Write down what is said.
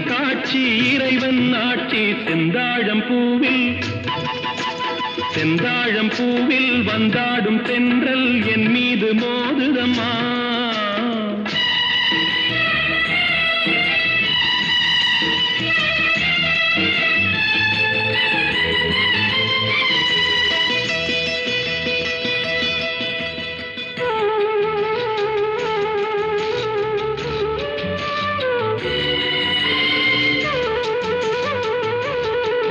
காட்சி இறைவன் நாட்டி செந்தாழம் பூவில். செந்தாழம் பூவில் வந்தாடும் தென்றல் என் மீது மோதுதம்மா.